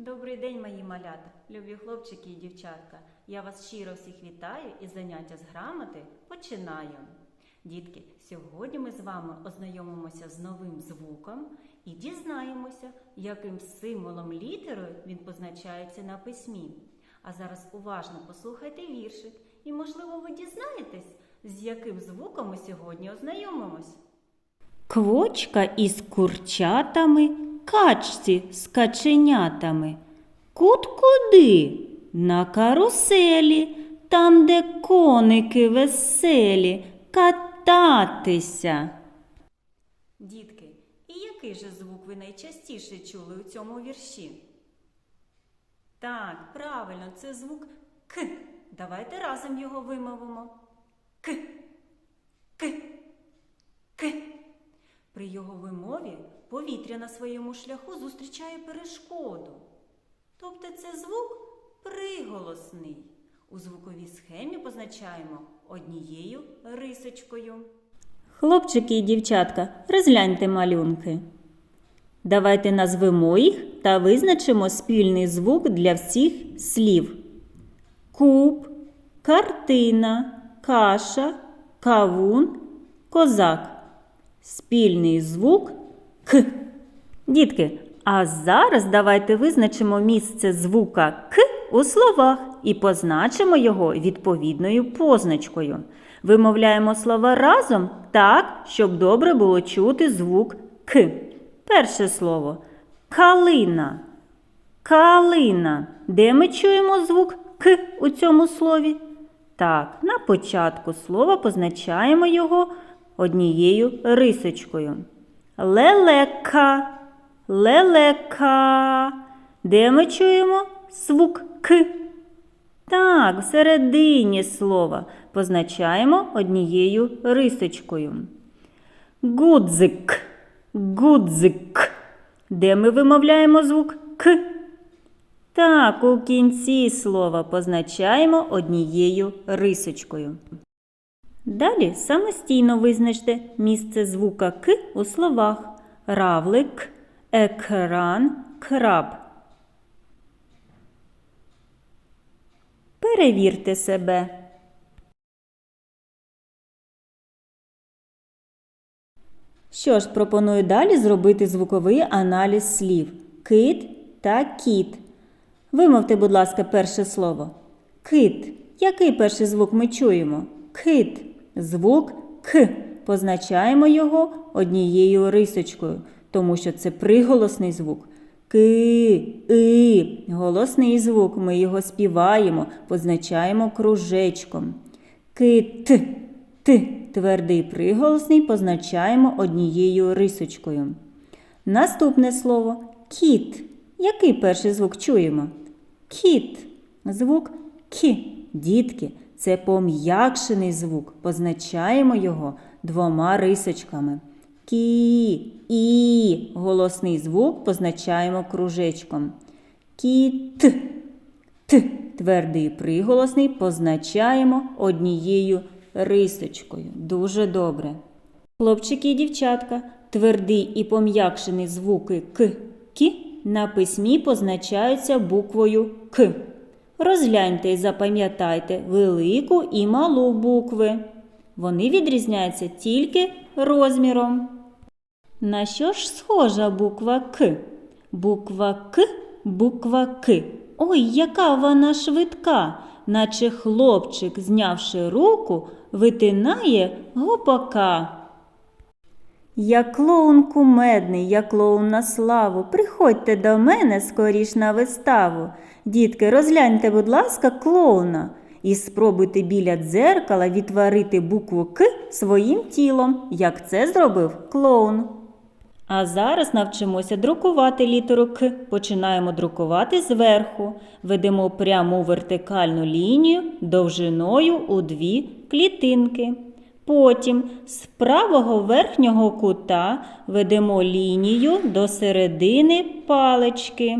Добрий день, мої малята, любі хлопчики і дівчатка. Я вас щиро всіх вітаю і заняття з грамоти починаю. Дітки, сьогодні ми з вами ознайомимося з новим звуком і дізнаємося, яким символом літерою він позначається на письмі. А зараз уважно послухайте віршик, і, можливо, ви дізнаєтесь, з яким звуком ми сьогодні ознайомимось. Квочка із курчатами, качці з каченятами. Кут куди? На каруселі, там, де коники веселі, кататися. Дітки, і який же звук ви найчастіше чули у цьому вірші? Так, правильно, це звук К. Давайте разом його вимовимо. К. К. К. При його вимові повітря на своєму шляху зустрічає перешкоду. Тобто це звук приголосний. У звуковій схемі позначаємо однією рисочкою. Хлопчики і дівчатка, розгляньте малюнки. Давайте назвемо їх та визначимо спільний звук для всіх слів. Куб, картина, каша, кавун, козак. Спільний звук К. Дітки, а зараз давайте визначимо місце звука К у словах і позначимо його відповідною позначкою. Вимовляємо слова разом так, щоб добре було чути звук К. Перше слово калина. Калина. Де ми чуємо звук К у цьому слові? Так, на початку слова позначаємо його однією рисочкою. Лелека. Лелека. Де ми чуємо звук К? Так, всередині слова позначаємо однією рисочкою. Гудзик. Гудзик. Де ми вимовляємо звук К? Так, у кінці слова позначаємо однією рисочкою. Далі самостійно визначте місце звука К у словах равлик, екран, краб. Перевірте себе. Що ж, пропоную далі зробити звуковий аналіз слів кит та кіт. Вимовте, будь ласка, перше слово. Кит. Який перший звук ми чуємо? Кит. Звук К. Позначаємо його однією рисочкою, тому що це приголосний звук. Ки, и. Голосний звук. Ми його співаємо, позначаємо кружечком. Кит. Т. Твердий приголосний позначаємо однією рисочкою. Наступне слово кіт. Який перший звук чуємо? Кіт. Звук К. Дітки. Це пом'якшений звук. Позначаємо його двома рисочками. Кі, і. Голосний звук позначаємо кружечком. Кіт. Т. Твердий приголосний позначаємо однією рисочкою. Дуже добре. Хлопчики і дівчатка, твердий і пом'якшений звуки К, Кі на письмі позначаються буквою К. Розгляньте і запам'ятайте велику і малу букви. Вони відрізняються тільки розміром. На що ж схожа буква К? Буква К, буква К. Ой, яка вона швидка, наче хлопчик, знявши руку, витинає гопака. Я клоун кумедний, я клоун на славу. Приходьте до мене скоріш на виставу. Дітки, розгляньте, будь ласка, клоуна. І спробуйте біля дзеркала відтворити букву К своїм тілом, як це зробив клоун. А зараз навчимося друкувати літеру К. Починаємо друкувати зверху. Ведемо пряму вертикальну лінію довжиною у дві клітинки. Потім з правого верхнього кута ведемо лінію до середини палички.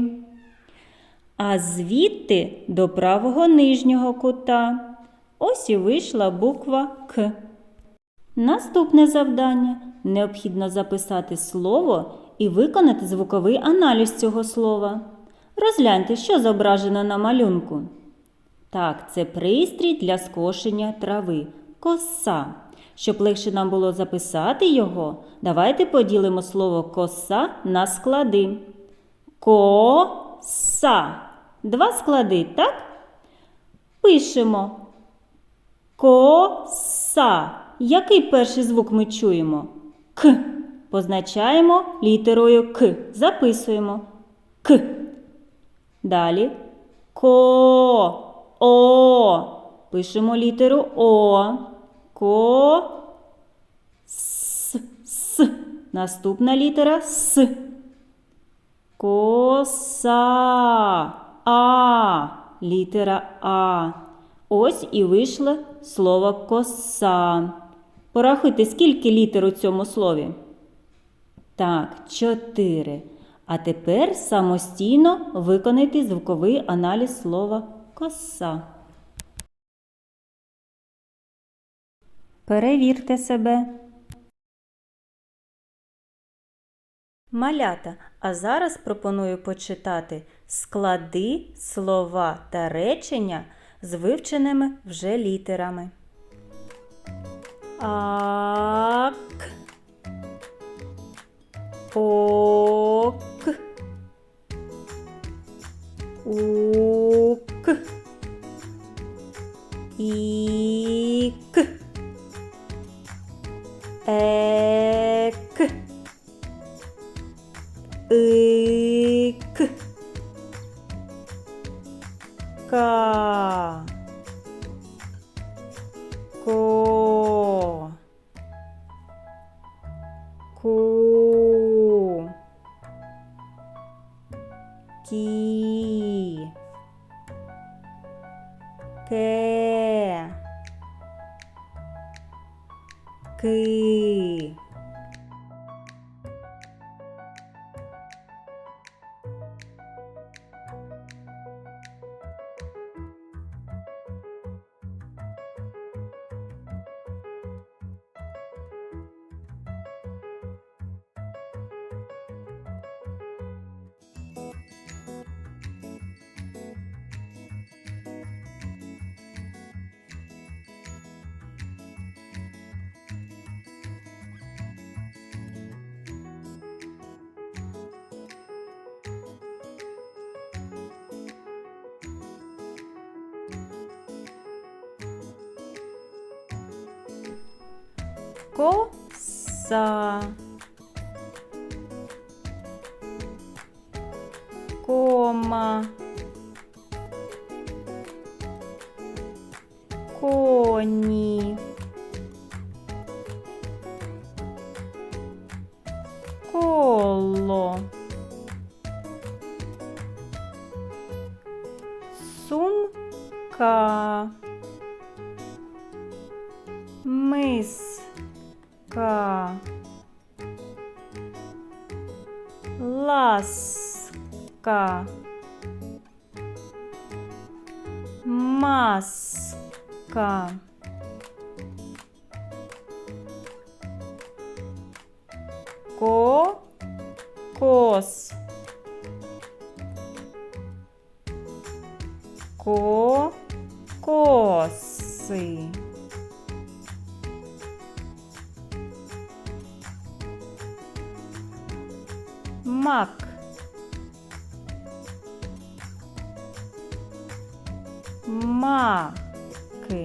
А звідти до правого нижнього кута. Ось і вийшла буква К. Наступне завдання необхідно записати слово і виконати звуковий аналіз цього слова. Розгляньте, що зображено на малюнку. Так, це пристрій для скошення трави. Коса. Щоб легше нам було записати його, давайте поділимо слово коса на склади. Коса. Два склади, так? Пишемо. Коса. Який перший звук ми чуємо? К. Позначаємо літерою К. Записуємо. К. Далі. Ко. О. Пишемо літеру О. Ко. С. С. Наступна літера С. Коса. А. Літера А. Ось і вийшло слово коса. Порахуйте, скільки літер у цьому слові? Так, чотири. А тепер самостійно виконайте звуковий аналіз слова коса. Перевірте себе. Малята, а зараз пропоную почитати склади, слова та речення з вивченими вже літерами. Ак. Ок. Ук. Ік. Ик. Ка. Ко. Ку. Кі. Ке. Ки. Коса. Кома. Коні. Коло. Сумка. Миска. Ласка. Маска. Ко. Кос. Мак. Маки.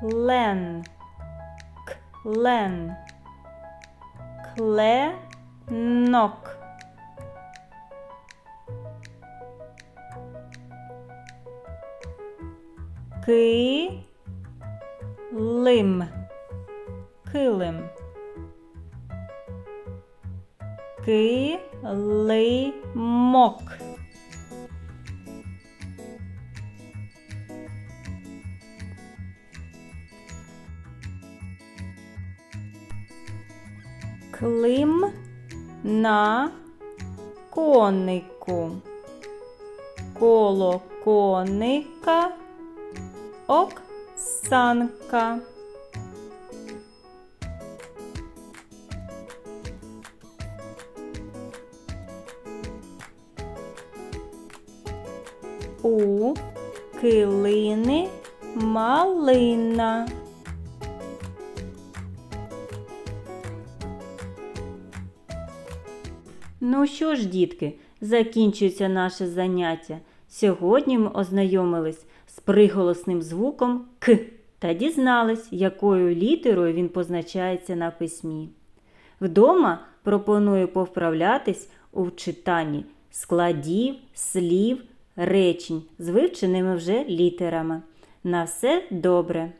Клен. Клен. Кленок. Килим. Килим. Килимок. Клим на конику. Коло коника санка. У килини малина. Ну що ж, дітки, закінчується наше заняття. Сьогодні ми ознайомились з приголосним звуком К та дізнались, якою літерою він позначається на письмі. Вдома пропоную повправлятись у читанні складів, слів, речень з вивченими вже літерами. На все добре!